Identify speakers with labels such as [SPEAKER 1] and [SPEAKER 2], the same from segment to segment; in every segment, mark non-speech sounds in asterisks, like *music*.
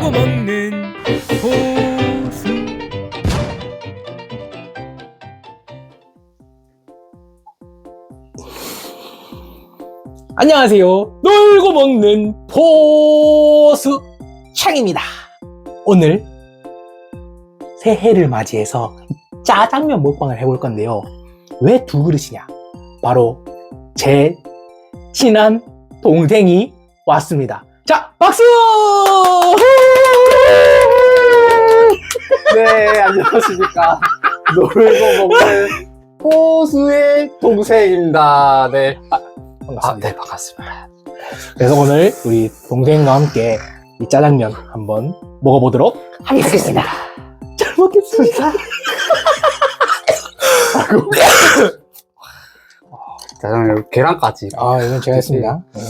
[SPEAKER 1] 놀고 먹는 호수. 안녕하세요. 놀고 먹는 호수 창입니다. 오늘 새해를 맞이해서 짜장면 먹방을 해볼 건데요. 왜 두 그릇이냐? 바로 제 친한 동생이 왔습니다. 자, 박수!
[SPEAKER 2] 네, 안녕하십니까. 놀고 먹는 호수의 동생입니다. 네. 아,
[SPEAKER 1] 반갑습니다.
[SPEAKER 2] 네, 반갑습니다.
[SPEAKER 1] 그래서 오늘 우리 동생과 함께 이 짜장면 한번 먹어보도록 하겠습니다. 잘 먹겠습니다.
[SPEAKER 2] 짜장면 계란까지
[SPEAKER 1] 아, 이건 제가 했습니다. 네.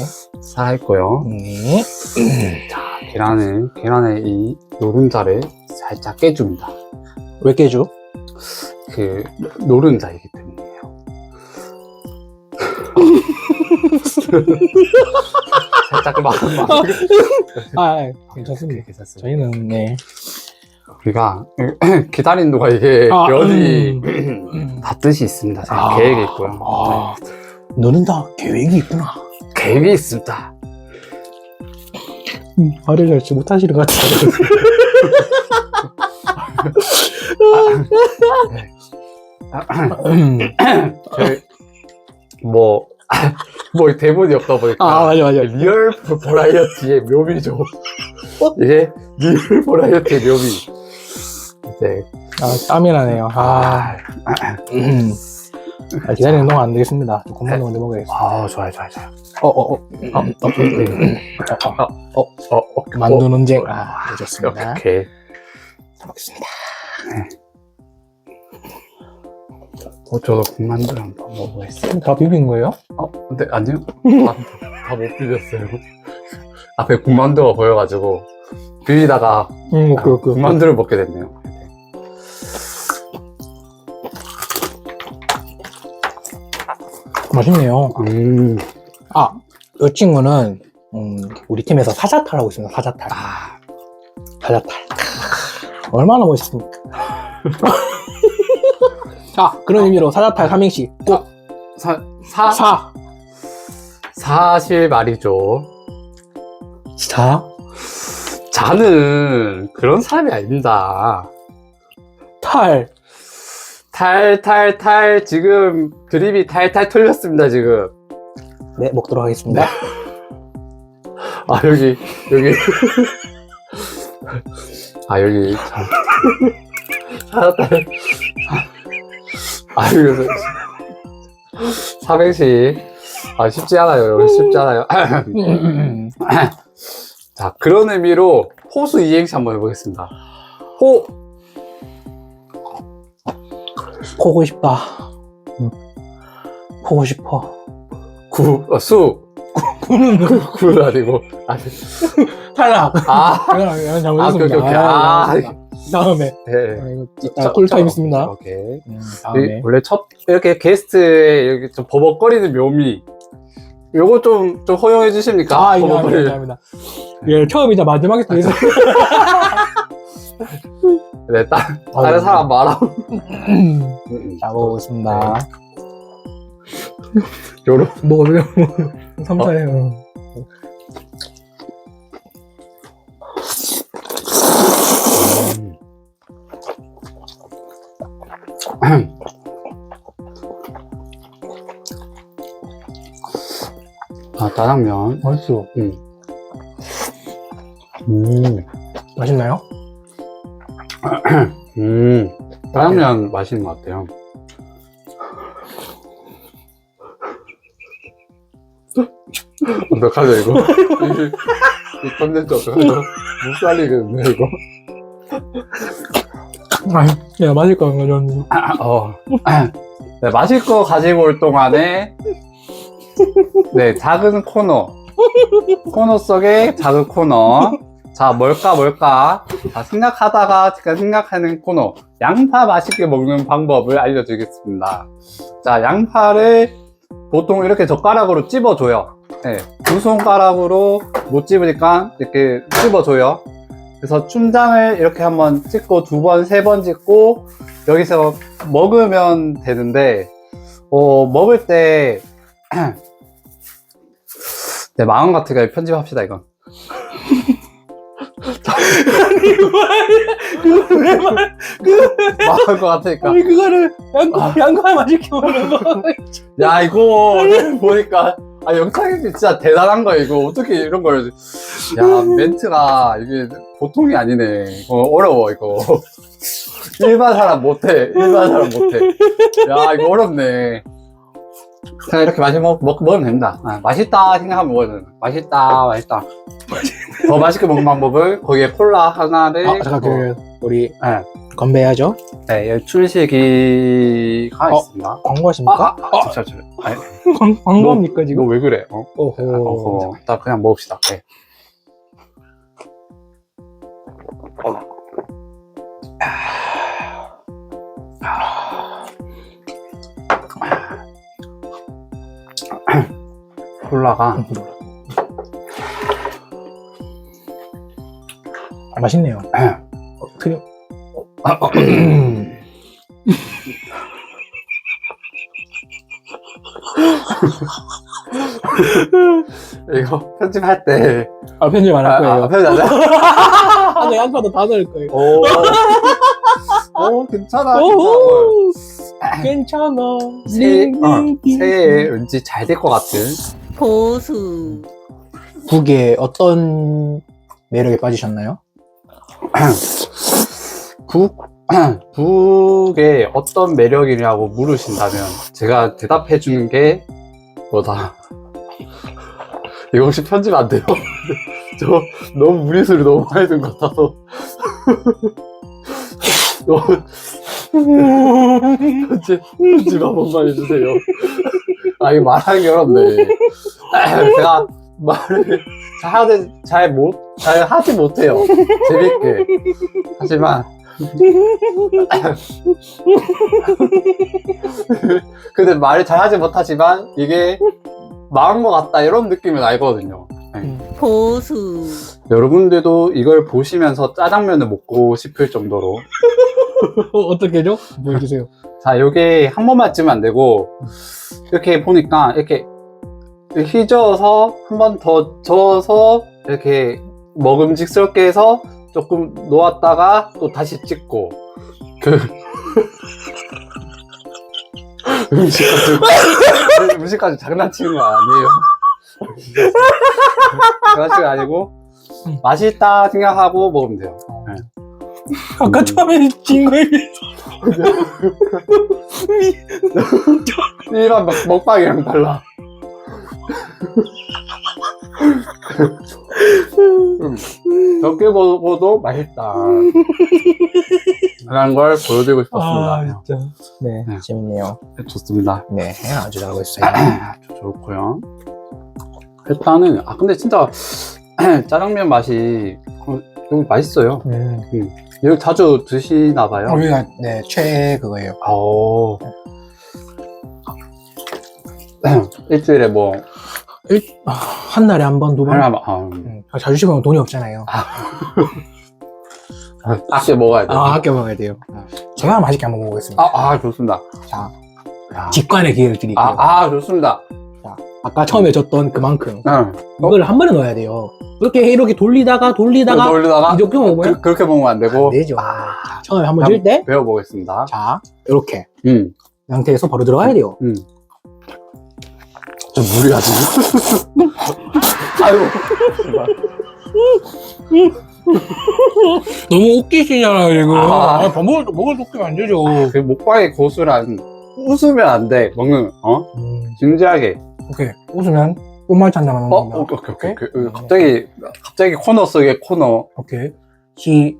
[SPEAKER 2] 사했고요.
[SPEAKER 1] 네.
[SPEAKER 2] 자, 계란을, 계란의 이 노른자를 살짝 깨줍니다.
[SPEAKER 1] 왜 깨죠?
[SPEAKER 2] 그, 노른자이기 때문이에요. 살짝 막, 막.
[SPEAKER 1] 아, 괜찮습니다.
[SPEAKER 2] 괜찮습니다.
[SPEAKER 1] 저희는, 네.
[SPEAKER 2] 우리가 *clears throat* 기다린 동안 이게
[SPEAKER 1] 아,
[SPEAKER 2] 면이
[SPEAKER 1] 음.
[SPEAKER 2] 다 뜻이 있습니다.
[SPEAKER 1] 아,
[SPEAKER 2] 계획이 있고요.
[SPEAKER 1] 아, 너는 다 계획이 있구나.
[SPEAKER 2] 네, 계획이 있습니다.
[SPEAKER 1] 음, 말을 잘지 못하시는 것 같아요. 음.
[SPEAKER 2] 저희 뭐, 뭐 대본이 없다 보니까
[SPEAKER 1] 아, 맞아, 맞아.
[SPEAKER 2] 리얼 버라이어티의 묘미죠. 이게 리얼 버라이어티의 묘미. 이제
[SPEAKER 1] 아, 땀이 나네요. 아, 음. 아, 기다리는 동안 안 되겠습니다. 좀 공만 먼저 먹어야겠습니다.
[SPEAKER 2] 아 좋아요 좋아요 좋아요.
[SPEAKER 1] 어, 어, 어. 어, 어, 어, 어,
[SPEAKER 2] 어, 어,
[SPEAKER 1] 만두 논쟁. 아, 네, 좋습니다.
[SPEAKER 2] 오케이.
[SPEAKER 1] 잘 먹겠습니다.
[SPEAKER 2] 어, 저도 군만두를 한번 먹어보겠습니다.
[SPEAKER 1] 다 비빈 거예요?
[SPEAKER 2] 어, 근데 아니요. 다못 비볐어요. 앞에 군만두가 보여가지고 비비다가
[SPEAKER 1] 응, 그, 그.
[SPEAKER 2] 군만두를 먹게 됐네요.
[SPEAKER 1] 맛있네요.
[SPEAKER 2] 음,
[SPEAKER 1] 아, 이 친구는, 음, 우리 팀에서 사자탈 하고 있습니다. 사자탈.
[SPEAKER 2] 아,
[SPEAKER 1] 사자탈. 얼마나 멋있습니까? *laughs* 자, 그런 의미로 사자탈 삼행시 꼭
[SPEAKER 2] 사, 사,
[SPEAKER 1] 사,
[SPEAKER 2] 사실 말이죠.
[SPEAKER 1] 사,
[SPEAKER 2] 자는 그런 사람이 아닙니다.
[SPEAKER 1] 탈.
[SPEAKER 2] 탈탈탈 지금 드립이 탈탈 털렸습니다 지금.
[SPEAKER 1] 네, 먹도록 하겠습니다.
[SPEAKER 2] 아 여기 여기 아 여기 참. 아 여기서 삼행시 아 쉽지 않아요 여기 쉽지 않아요.
[SPEAKER 1] 음,
[SPEAKER 2] 자 그런 의미로 호수 이행시 한번 해보겠습니다. 호
[SPEAKER 1] 보고 싶다. 음, 보고 싶어.
[SPEAKER 2] 구, 어, 수,
[SPEAKER 1] 구는
[SPEAKER 2] 구는 아니고, 아니,
[SPEAKER 1] 탈락.
[SPEAKER 2] 아,
[SPEAKER 1] 이건 이건
[SPEAKER 2] 아, 오케이,
[SPEAKER 1] 잘못했습니다.
[SPEAKER 2] 오케이, 오케이.
[SPEAKER 1] 아,
[SPEAKER 2] 아,
[SPEAKER 1] 잘못했습니다. 다음에.
[SPEAKER 2] 네.
[SPEAKER 1] 아, 이거 이따 꿀타임 있습니다.
[SPEAKER 2] 오케이.
[SPEAKER 1] 음,
[SPEAKER 2] 이-
[SPEAKER 1] 다음에.
[SPEAKER 2] 원래 첫, 이렇게 게스트에 이렇게 좀 버벅거리는 묘미, 요거 좀, 좀 허용해 주십니까?
[SPEAKER 1] 아, 이거
[SPEAKER 2] 버벅거리는.
[SPEAKER 1] 합니다. 예, 처음이자 마지막에 또 있어 요.
[SPEAKER 2] 네, 따,
[SPEAKER 1] 어,
[SPEAKER 2] 다른 사람 말아.
[SPEAKER 1] 자, 먹어보겠습니다.
[SPEAKER 2] 요런.
[SPEAKER 1] 먹어요. 삼사해요.
[SPEAKER 2] 아, 짜장면.
[SPEAKER 1] 맛있어.
[SPEAKER 2] 음. 음.
[SPEAKER 1] 맛있나요?
[SPEAKER 2] 음. 짜장면 맛있는 것 같아요. 어떡하죠, 이거? 이, 이 컨텐츠 어떡하죠? 못 살리겠네, 이거.
[SPEAKER 1] 아, 야, 맛있을 것 같아요, 저는.
[SPEAKER 2] 어. 네, 마실 거 가지고 올 동안에, 네, 작은 코너. 코너 속에 작은 코너. 자, 뭘까, 뭘까. 자, 생각하다가 제가 생각하는 코너. 양파 맛있게 먹는 방법을 알려드리겠습니다. 자, 양파를 보통 이렇게 젓가락으로 찝어줘요. 네, 두 손가락으로 못 찝으니까 이렇게 찝어줘요. 그래서 춤장을 이렇게 한번 찍고 두 번, 세 번 찍고 여기서 먹으면 되는데 어, 먹을 때 *clears throat* 내 마음 같으니까 편집합시다 이건.
[SPEAKER 1] 그걸 왜 말, 그,
[SPEAKER 2] 마음 것 같으니까.
[SPEAKER 1] 아니, 그거를 양고,
[SPEAKER 2] 아.
[SPEAKER 1] 양고에 맞을게 먹는 거.
[SPEAKER 2] 야 이거 보니까 아 영상이 진짜 대단한 거야 이거 어떻게 이런 걸 야 멘트가 이게 보통이 아니네 이거 어려워 이거 일반 사람 못해 일반 사람 못해 야 이거 어렵네 그냥 이렇게 맛있게 먹, 먹, 먹으면 됩니다 아, 맛있다 생각하면 먹어야 돼 맛있다 맛있다 더 맛있게 먹는 방법을 거기에 콜라 하나를
[SPEAKER 1] 아, 잠깐, 그, 우리,
[SPEAKER 2] 네,
[SPEAKER 1] 건배해야죠.
[SPEAKER 2] 네 여기 출시기가
[SPEAKER 1] 어?
[SPEAKER 2] 있습니다
[SPEAKER 1] 광고하십니까?
[SPEAKER 2] 아, 아, 아, 잠시만, 잠시만. 아니, *laughs*
[SPEAKER 1] 광, 광고입니까,
[SPEAKER 2] 이거
[SPEAKER 1] 지금?
[SPEAKER 2] 왜 그래? 어?
[SPEAKER 1] 오호.
[SPEAKER 2] 어허, 일단 그냥 먹읍시다. 네. 콜라가
[SPEAKER 1] 아, 맛있네요. 어, 크림. 어, 어, *laughs*
[SPEAKER 2] 이거 편집할 때
[SPEAKER 1] 아, 편집 안할 거예요.
[SPEAKER 2] 아, 편집하자.
[SPEAKER 1] 아, 네, 양파도 다 넣을 거예요.
[SPEAKER 2] 오, 오 괜찮아. 괜찮아.
[SPEAKER 1] 오호. 괜찮아.
[SPEAKER 2] 새해, 어,
[SPEAKER 1] 링,
[SPEAKER 2] 새해에 왠지 잘 될 것 같은.
[SPEAKER 3] 보수
[SPEAKER 1] 국에 어떤 매력에 빠지셨나요? *clears throat*
[SPEAKER 2] 북, 북의 *clears throat* 어떤 매력이냐고 물으신다면 제가 대답해 주는 게 뭐다. *laughs* 이거 혹시 편집 안 돼요? *laughs* 저 너무 무리수를 너무 많이 든 것 같아서. *laughs* 너무 편집 한 번만 해주세요. 아, 이거 말하기 어렵네. *laughs* 제가 말을 잘, 하지- 잘 못, 잘 하지 못해요. 재밌게. 하지만, *laughs* 근데 말을 잘 하지 못하지만, 이게 마음 것 같다, 이런 느낌을 알거든요.
[SPEAKER 3] 보수
[SPEAKER 2] 여러분들도 이걸 보시면서 짜장면을 먹고 싶을 정도로.
[SPEAKER 1] 어, *laughs* 어떻게죠? 보여주세요.
[SPEAKER 2] 자, 요게 한 번만 찌면 안 되고, 이렇게 보니까, 이렇게 휘저어서, 한 번 더 저어서, 이렇게 먹음직스럽게 해서, 조금 놓았다가, 또 다시 찍고, 그, *laughs* 음식까지, 음식까지 장난치는 거 아니에요. 장난치는 거 아니고, 맛있다 생각하고 먹으면 돼요.
[SPEAKER 1] 아까 처음에 진 거에 비해서. *laughs*
[SPEAKER 2] 일반 먹, 먹방이랑 달라. 음, 적게 먹어도 맛있다. 라는 걸 보여드리고 싶었습니다.
[SPEAKER 1] 아, 진짜. 네,
[SPEAKER 2] 네.
[SPEAKER 1] 재밌네요.
[SPEAKER 2] 네, 좋습니다.
[SPEAKER 1] 네, 아주 잘하고 있어요. *clears throat*
[SPEAKER 2] 아주 좋고요. 일단은, 아, 근데 진짜 *clears throat* 짜장면 맛이 어, 여기 맛있어요.
[SPEAKER 1] 음.
[SPEAKER 2] 여기 자주 드시나 봐요.
[SPEAKER 1] 우리가, 네, 최애 그거예요.
[SPEAKER 2] 오. *clears throat* 일주일에 뭐,
[SPEAKER 1] 일, 아, 한 달에 한 번, 두 번.
[SPEAKER 2] 하나, 아,
[SPEAKER 1] 음, 자주 씹으면 돈이 없잖아요.
[SPEAKER 2] 아껴 먹어야 돼요.
[SPEAKER 1] 아, 아껴 먹어야 돼요. 제가 맛있게 한번 먹어보겠습니다.
[SPEAKER 2] 아, 아, 좋습니다.
[SPEAKER 1] 자,
[SPEAKER 2] 야.
[SPEAKER 1] 직관의 기회를 드릴게요.
[SPEAKER 2] 아, 아, 좋습니다.
[SPEAKER 1] 아까 처음에 줬던 그만큼.
[SPEAKER 2] 응.
[SPEAKER 1] 이걸 한 번에 넣어야 돼요. 이렇게, 이렇게 돌리다가, 돌리다가,
[SPEAKER 2] 놀리다가
[SPEAKER 1] 이렇게 먹으면
[SPEAKER 2] 그, 그렇게 먹으면 안 되고
[SPEAKER 1] 안 되죠. 자, 처음에 한 번 줄 때,
[SPEAKER 2] 배워보겠습니다.
[SPEAKER 1] 자, 이렇게.
[SPEAKER 2] 음,
[SPEAKER 1] 상태에서 바로 들어가야 돼요.
[SPEAKER 2] 음. 좀 무리하지. *laughs* 아유.
[SPEAKER 1] 너무 웃기시잖아요, 지금.
[SPEAKER 2] 아.
[SPEAKER 1] 아, 밥 먹을, 먹을 때 웃기면 안 되죠.
[SPEAKER 2] 그 목방의 고수란 웃으면 안 돼. 먹는 어
[SPEAKER 1] 음,
[SPEAKER 2] 진지하게.
[SPEAKER 1] 오케이. 웃으면 꽃말 찬다만
[SPEAKER 2] 어,
[SPEAKER 1] 넣는다.
[SPEAKER 2] 오케이, 오케이, 오케이. 오케이.
[SPEAKER 1] 음.
[SPEAKER 2] 갑자기 갑자기 코너 속의 코너.
[SPEAKER 1] 오케이. 시,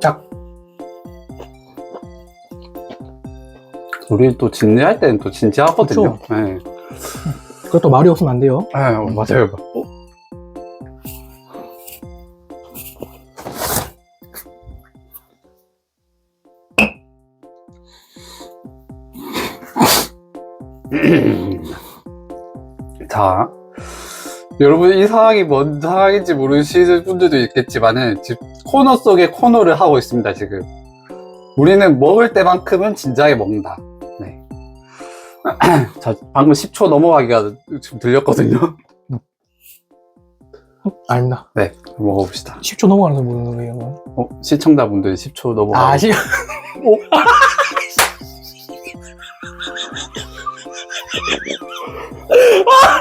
[SPEAKER 1] 작.
[SPEAKER 2] 우리 또 진지할 때는 또 진지하거든요. 네.
[SPEAKER 1] 그것도 말이 없으면 안 돼요.
[SPEAKER 2] 네, 어, 맞아요. 자, 여러분 이 상황이 뭔 상황인지 모르시는 분들도 있겠지만은 지금 코너 속에 코너를 하고 있습니다 지금. 우리는 먹을 때만큼은 진지하게 먹는다. 네. *clears throat* 자 방금 10초 넘어가기가 지금 들렸거든요.
[SPEAKER 1] 아닙니다.
[SPEAKER 2] 네 먹어봅시다.
[SPEAKER 1] 10초 넘어가면서 모르는 거예요.
[SPEAKER 2] 어, 시청자분들이 10초 넘어가
[SPEAKER 1] 아, 시 *laughs*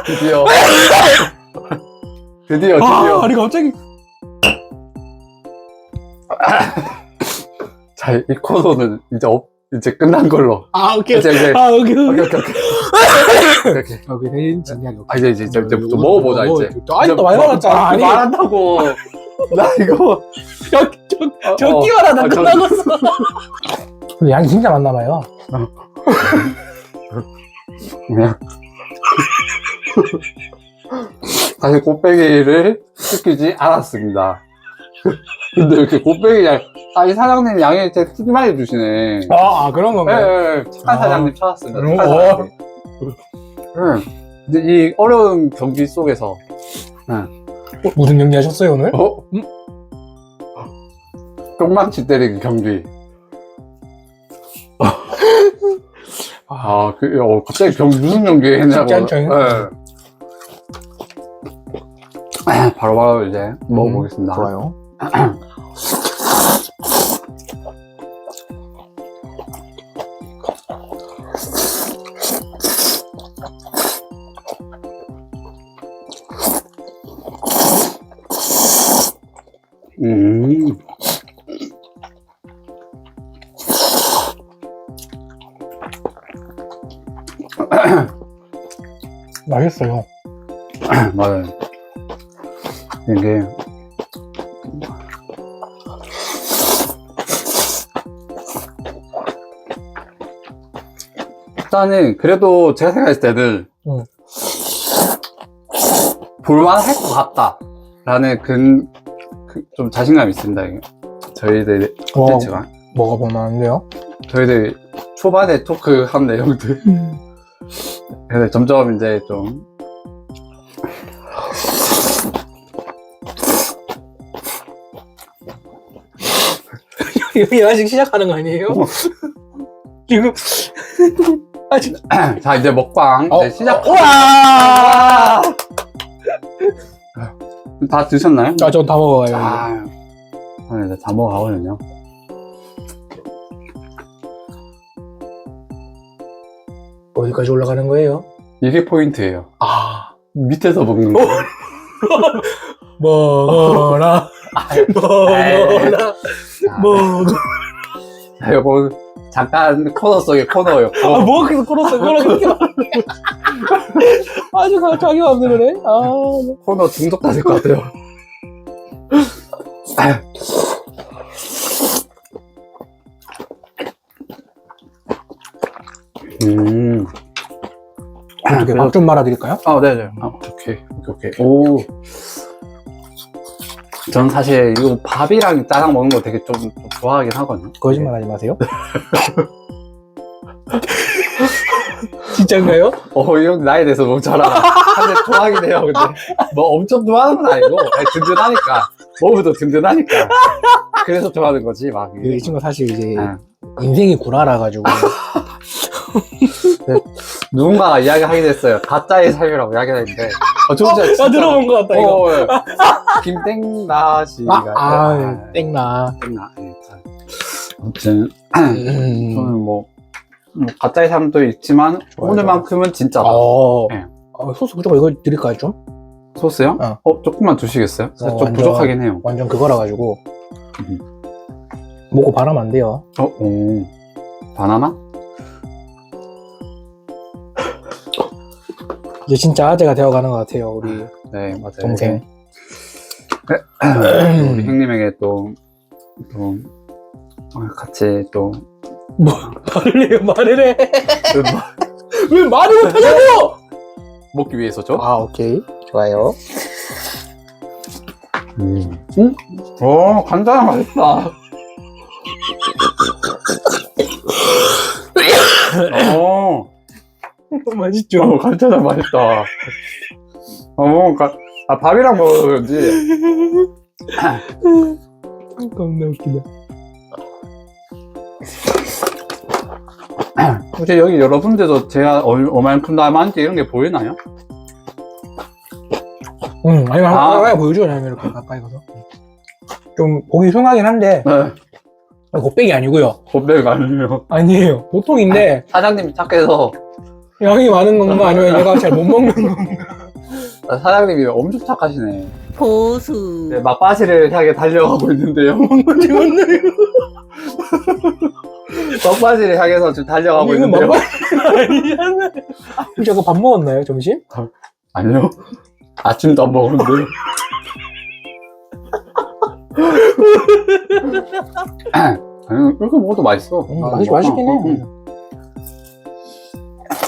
[SPEAKER 2] 드디어 드디어 드디어
[SPEAKER 1] 아, 아니 갑자기
[SPEAKER 2] 자 이 코너는 이제 없, 이제 끝난 걸로
[SPEAKER 1] 아, 오케이.
[SPEAKER 2] 이제 이제
[SPEAKER 1] 아, 오케이.
[SPEAKER 2] 오케이
[SPEAKER 1] 오케이.
[SPEAKER 2] 오케이 오케이 오케이 오케이
[SPEAKER 1] 오케이. 대신 진지하게.
[SPEAKER 2] 아 이제 이제 이제, 좀 먹어보자 이제
[SPEAKER 1] 아니, 또 많이 말았잖아.
[SPEAKER 2] 아,
[SPEAKER 1] 아니,
[SPEAKER 2] 말한다고 나 이거
[SPEAKER 1] 저, 저,
[SPEAKER 2] 어,
[SPEAKER 1] 저
[SPEAKER 2] 어.
[SPEAKER 1] 끼워라, 나
[SPEAKER 2] 아, 저-
[SPEAKER 1] 끝나갔어. 근데 양이 진짜 많나 봐요. *laughs*
[SPEAKER 2] 그냥 *laughs* 사실 곱빼기를 시키지 않았습니다 *laughs* 근데 이렇게 곱빼기 양, 아이 사장님 양이 되게 푸짐하게 주시네
[SPEAKER 1] 아, 아, 그런
[SPEAKER 2] 예,
[SPEAKER 1] 건가요?
[SPEAKER 2] 예, 예. 착한
[SPEAKER 1] 아.
[SPEAKER 2] 사장님 찾았습니다.
[SPEAKER 1] 음,
[SPEAKER 2] 착한
[SPEAKER 1] 어.
[SPEAKER 2] 사장님. 응. 근데 이 어려운 경기 속에서,
[SPEAKER 1] 어, 무슨 경기 하셨어요, 오늘?
[SPEAKER 2] 어?
[SPEAKER 1] 음?
[SPEAKER 2] 똥망치 때리기 경기. *laughs* 아, 그, 어, 갑자기 경, 무슨 경기 했냐고.
[SPEAKER 1] 이거?
[SPEAKER 2] 예. 바로바로 이제 먹어보겠습니다.
[SPEAKER 1] 음, 좋아요.
[SPEAKER 2] 음. *clears throat*
[SPEAKER 1] 맛있어요. *clears throat*
[SPEAKER 2] 맞아요. 이게 일단은 그래도 제가 생각했을 때는
[SPEAKER 1] 응.
[SPEAKER 2] 볼만할 것 같다라는 그, 그, 좀 자신감이 있습니다. 이게. 저희들
[SPEAKER 1] 어,
[SPEAKER 2] 컨텐츠가
[SPEAKER 1] 먹어보면 안 돼요
[SPEAKER 2] 저희들 초반에 토크한 내용들 근데 점점 이제 좀
[SPEAKER 1] 여기 아직 시작하는 거 아니에요? 지금 *laughs* 아직
[SPEAKER 2] 자 이제 먹방
[SPEAKER 1] 어,
[SPEAKER 2] 이제 시작
[SPEAKER 1] 어, 우와!
[SPEAKER 2] 다 드셨나요?
[SPEAKER 1] 아, 전다 먹어요.
[SPEAKER 2] 아, 아, 이제 다 먹어가거든요.
[SPEAKER 1] 어디까지 올라가는 거예요?
[SPEAKER 2] 이게 포인트예요.
[SPEAKER 1] 아,
[SPEAKER 2] 밑에서 먹는 거. *laughs*
[SPEAKER 1] 먹어라, 먹어라, 먹어.
[SPEAKER 2] 자, 요거 잠깐 코너 속의 코너였고.
[SPEAKER 1] 아, 뭐 계속 걸었어, 걸었어. *laughs* 아주 가- 자기 마음대로 그래. 아,
[SPEAKER 2] 코너 중독 다될 것 같아요. *laughs* 음.
[SPEAKER 1] 어떻게 밥좀 말아드릴까요?
[SPEAKER 2] 아, 네네. 아, 오케이, 오케이, 오케이. 오. 전 사실 이거 밥이랑 짜장 먹는 거 되게 좀, 좀 좋아하긴 하거든요.
[SPEAKER 1] 거짓말 하지 마세요. *laughs* 진짜인가요?
[SPEAKER 2] 어, 이 형 나에 대해서 너무 잘 알아. 근데 좋아하긴 해요, 근데. 뭐 엄청 좋아하는 건 아니고, 그냥 든든하니까. 몸도 든든하니까. 그래서 좋아하는 거지, 막.
[SPEAKER 1] 이 친구 사실 이제
[SPEAKER 2] 아,
[SPEAKER 1] 인생이 구라라 가지고 *laughs* *laughs*
[SPEAKER 2] 누군가가 이야기하긴 했어요. 가짜의 삶이라고 이야기했는데. 어, 좀 전에 진짜-
[SPEAKER 1] 것 같다
[SPEAKER 2] 어, 예. *laughs* 김땡나 씨가.
[SPEAKER 1] 아, 아, 땡나.
[SPEAKER 2] 땡나. 예, 참. 아무튼,
[SPEAKER 1] 음.
[SPEAKER 2] 저는 뭐, 뭐 가짜의 삶도 있지만,
[SPEAKER 1] 좋아요,
[SPEAKER 2] 오늘만큼은 진짜다.
[SPEAKER 1] 어.
[SPEAKER 2] 네.
[SPEAKER 1] 어, 소스 무조건 이거 드릴까요 좀?
[SPEAKER 2] 소스요?
[SPEAKER 1] 어.
[SPEAKER 2] 어, 조금만 두시겠어요? 사실
[SPEAKER 1] 어,
[SPEAKER 2] 좀
[SPEAKER 1] 완전-
[SPEAKER 2] 부족하긴 해요.
[SPEAKER 1] 완전 그거라 가지고
[SPEAKER 2] 음.
[SPEAKER 1] 먹고 바라면 안 돼요.
[SPEAKER 2] 어, 오. 바나나?
[SPEAKER 1] 이제 진짜 아재가 되어가는 것 같아요 우리
[SPEAKER 2] 네, 맞아요.
[SPEAKER 1] 동생.
[SPEAKER 2] 우리 형님에게 또, 또, 어, 같이 또,
[SPEAKER 1] 뭐 말을 해요 말을 해. *laughs* 왜 말을 못하냐고?
[SPEAKER 2] 먹기 위해서죠?
[SPEAKER 1] 아 오케이 좋아요.
[SPEAKER 2] 음. 응? 어, 간장 맛있다.
[SPEAKER 1] 맛있죠.
[SPEAKER 2] 어, 간장 맛있다. 어, 뭔가, 아, 밥이랑 먹어서 그런지. *laughs*
[SPEAKER 1] 겁나 웃기다.
[SPEAKER 2] 혹시 여기 여러분들도 제가 얼- 얼만큼 남았는지 이런 게 보이나요?
[SPEAKER 1] 응, 아니, 한
[SPEAKER 2] 아.
[SPEAKER 1] 가까이 보여줘, 그냥 이렇게 가까이 가서. 좀 보기 흉하긴 한데,
[SPEAKER 2] 네.
[SPEAKER 1] 곱빼기 아니고요.
[SPEAKER 2] 곱배가 아니에요.
[SPEAKER 1] 아니에요. 보통인데,
[SPEAKER 2] 사장님이 착해서
[SPEAKER 1] 양이 많은 건가 아니면 얘가 잘 못 먹는 건가.
[SPEAKER 2] 아, 사장님이 엄청 착하시네.
[SPEAKER 3] 보수
[SPEAKER 2] 네, 막바지를 향해 달려가고 있는데요.
[SPEAKER 1] 뭔지 모르겠네.
[SPEAKER 2] 막바지를 향해서 지금 달려가고
[SPEAKER 1] 이거
[SPEAKER 2] 있는데요.
[SPEAKER 1] 먹방 아니잖아. 혹시 아까 밥 먹었나요, 점심?
[SPEAKER 2] 아니요. 아침도 안 먹었는데. *laughs* 아니, 이렇게 먹어도 맛있어.
[SPEAKER 1] 음,
[SPEAKER 2] 아,
[SPEAKER 1] 맛있,
[SPEAKER 2] 먹-
[SPEAKER 1] 맛있긴
[SPEAKER 2] 어,
[SPEAKER 1] 해.
[SPEAKER 2] 응.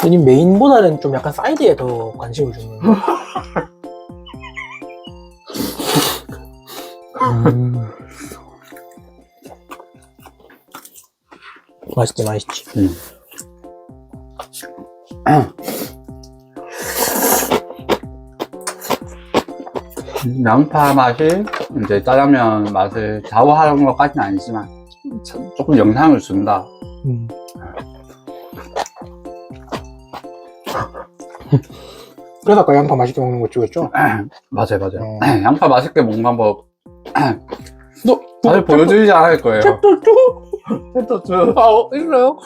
[SPEAKER 1] 이 메인보다는 좀 약간 사이드에 더 관심을 주는. 음. 맛있지, 맛있지.
[SPEAKER 2] 음. 양파 맛이 이제 짜장면 맛을 좌우하는 것까지는 아니지만 참 조금 영향을 준다.
[SPEAKER 1] 음. *laughs* 그래서 아까 양파 맛있게 먹는 거 찍었죠? *clears throat*
[SPEAKER 2] 맞아요, 맞아요.
[SPEAKER 1] 어. *clears throat*
[SPEAKER 2] 양파 맛있게 먹는 방법 *clears throat*
[SPEAKER 1] 너,
[SPEAKER 2] 다들 보여주지 않을 거예요.
[SPEAKER 1] 챕터 2? *laughs*
[SPEAKER 2] 챕터 2.
[SPEAKER 1] 아, 어, 있어요?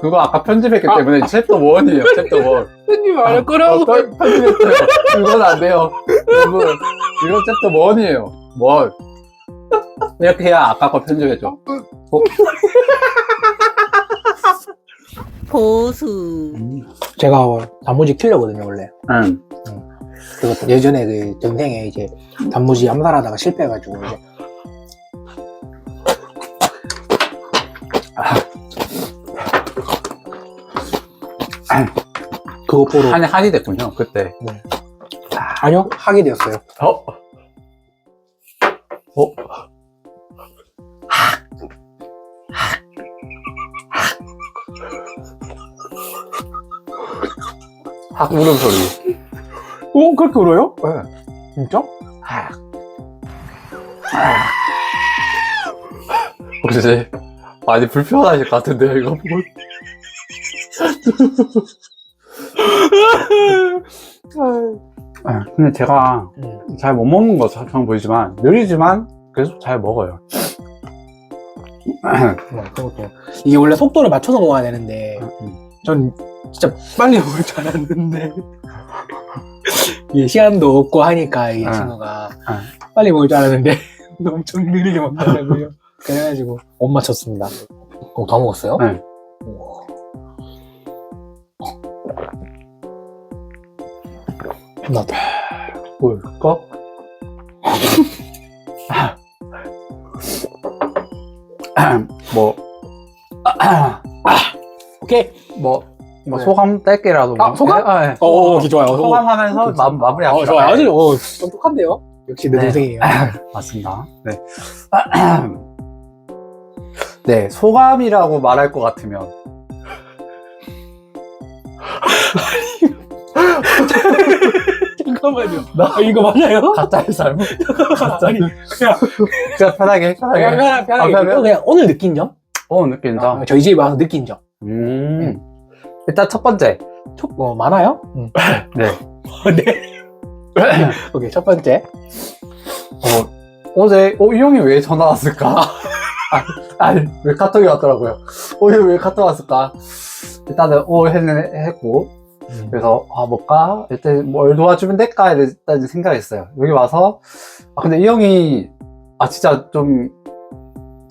[SPEAKER 2] 그거 아까 편집했기
[SPEAKER 1] 아.
[SPEAKER 2] 때문에 챕터 1이에요, 챕터 1. *laughs*
[SPEAKER 1] 편집 안 할 거라고.
[SPEAKER 2] 어, 편- 편집했어요. 그건 안 돼요. 이거, 이거 챕터 1이에요. 1. 이렇게 해야 아까 거 편집해줘.
[SPEAKER 3] 보수
[SPEAKER 1] 제가 단무지 킬러거든요, 원래.
[SPEAKER 2] 응.
[SPEAKER 1] 그리고 예전에 그 전생에 이제 단무지 암살하다가 실패해가지고 이제 그거 보러
[SPEAKER 2] 한이, 한이 됐군요, 그때.
[SPEAKER 1] 아니요 하게 되었어요.
[SPEAKER 2] 어? 어? 학 울음소리.
[SPEAKER 1] 어 그렇게 울어요?
[SPEAKER 2] 네.
[SPEAKER 1] 진짜?
[SPEAKER 2] 혹시 많이 불편하실 것 같은데요, 이거 보고. 아, 근데 제가
[SPEAKER 1] 음.
[SPEAKER 2] 잘못 먹는 것처럼 보이지만 느리지만 계속 잘 먹어요.
[SPEAKER 1] 네, 그것도 이게 원래 속도를 맞춰서 먹어야 되는데 전 진짜 빨리 먹을 줄 알았는데 이게 시간도 없고 하니까 이
[SPEAKER 2] 응.
[SPEAKER 1] 친구가
[SPEAKER 2] 응.
[SPEAKER 1] 빨리 먹을 줄 알았는데 *laughs* 엄청 느리게 먹더라고요. 그래가지고 못 맞췄습니다. 어, 다 먹었어요?
[SPEAKER 2] 네.
[SPEAKER 1] 우와. 나도
[SPEAKER 2] 뭘까? 뭐,
[SPEAKER 1] 오 *laughs* 케이.
[SPEAKER 2] 뭐, 뭐
[SPEAKER 1] 네.
[SPEAKER 2] 소감 짧게라도.
[SPEAKER 1] 아, 소감?
[SPEAKER 2] 네, 네.
[SPEAKER 1] 어, 어, 좋아요.
[SPEAKER 2] 소감 하면서 마, 마무리 합시다.
[SPEAKER 1] 어, 좋아요. 아주 어, 똑똑한데요? 역시 내
[SPEAKER 2] 네.
[SPEAKER 1] 동생이에요. *laughs*
[SPEAKER 2] 맞습니다. 네. *clears throat* 네, 소감이라고 말할 것 같으면. *laughs*
[SPEAKER 1] 잠깐만요. 나 이거 맞아요?
[SPEAKER 2] 가짜의 삶.
[SPEAKER 1] 아니, 그냥
[SPEAKER 2] 그냥 편하게, 편하게.
[SPEAKER 1] 그냥 편하게.
[SPEAKER 2] 아, 편하게?
[SPEAKER 1] 그냥 오늘 느낀 점?
[SPEAKER 2] 어, 느낀다.
[SPEAKER 1] 아, 저희 집에 와서 느낀 점.
[SPEAKER 2] 음. 일단 첫 번째.
[SPEAKER 1] 첫, 뭐, 많아요? 응. *laughs*
[SPEAKER 2] 네.
[SPEAKER 1] 네. *laughs* 오케이, 첫 번째.
[SPEAKER 2] 어, 어제, 어, 이 형이 왜 전화 왔을까? *laughs* 아, 아니, 왜 카톡이 왔더라고요. 어, 이왜 카톡 왔을까? 일단은, 오, 했는, 했고. 그래서, 아, 뭘까? 일단, 뭘 도와주면 될까? 일단 생각했어요. 여기 와서, 아, 근데 이 형이, 아, 진짜 좀,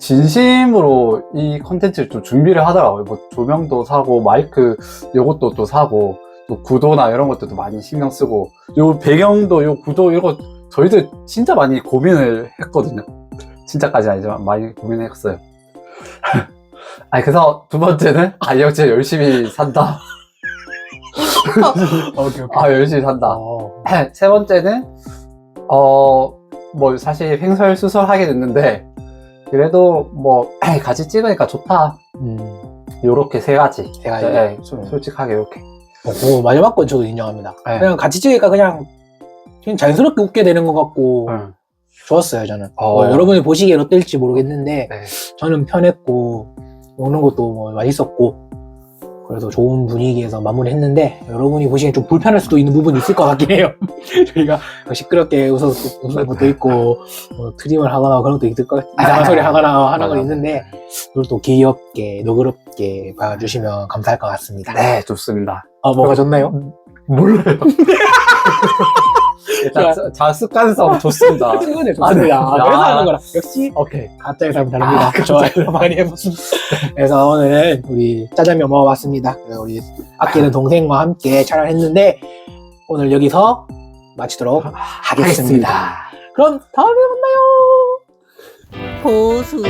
[SPEAKER 2] 진심으로 이 컨텐츠를 좀 준비를 하더라고요. 뭐, 조명도 사고, 마이크, 요것도 또 사고, 또 구도나 이런 것들도 많이 신경 쓰고, 요 배경도, 요 구도, 이거, 저희들 진짜 많이 고민을 했거든요. 진짜까지 아니지만 많이 고민했어요. *laughs* 아니, 그래서 두 번째는, 아, 진짜 열심히 산다. *laughs*
[SPEAKER 1] 오케이, 오케이.
[SPEAKER 2] 아, 열심히 산다.
[SPEAKER 1] 어. *clears throat*
[SPEAKER 2] 세 번째는 어 뭐 사실 횡설수설하게 됐는데 그래도 뭐 *clears throat* 같이 찍으니까 좋다
[SPEAKER 1] 음.
[SPEAKER 2] 요렇게 세 가지
[SPEAKER 1] 세 가지.
[SPEAKER 2] 네,
[SPEAKER 1] 음.
[SPEAKER 2] 솔직하게 이렇게
[SPEAKER 1] 어, 마지막 건 저도 인정합니다.
[SPEAKER 2] 네.
[SPEAKER 1] 그냥 같이 찍으니까 그냥 그냥 자연스럽게 웃게 되는 것 같고
[SPEAKER 2] 응.
[SPEAKER 1] 좋았어요 저는.
[SPEAKER 2] 어.
[SPEAKER 1] 뭐 여러분이 보시기엔 어떨지 모르겠는데
[SPEAKER 2] 네.
[SPEAKER 1] 저는 편했고 먹는 것도 뭐 맛있었고 그래서 좋은 분위기에서 마무리했는데 여러분이 보시기엔 좀 불편할 수도 있는 부분이 있을 것 같긴 해요. *laughs* 저희가 시끄럽게 웃어, 웃는 것도 있고 뭐 트림을 하거나 그런 것도 있을 것 이상한 *laughs* 소리 하거나 하는 건. 있는데 그걸 또 귀엽게 너그럽게 봐주시면 감사할 것 같습니다.
[SPEAKER 2] 네, 좋습니다.
[SPEAKER 1] 아 뭐가 좋나요?
[SPEAKER 2] 몰라요. *laughs* 일단 자- 자 습관성 좋습니다.
[SPEAKER 1] 친구들 좋습니다.
[SPEAKER 2] 아,
[SPEAKER 1] 아,
[SPEAKER 2] 네.
[SPEAKER 1] 그래서
[SPEAKER 2] 아.
[SPEAKER 1] 하는 거라. 역시
[SPEAKER 2] 오케이.
[SPEAKER 1] 가짜의 삶 다릅니다. 좋아요 *laughs* 많이 해봤습니다. *laughs* 그래서 오늘은 우리 짜장면 먹어봤습니다. 그래서 우리 아끼는 동생과 함께 촬영했는데 오늘 여기서 마치도록 하겠습니다. 그럼 다음에 만나요.
[SPEAKER 3] 고수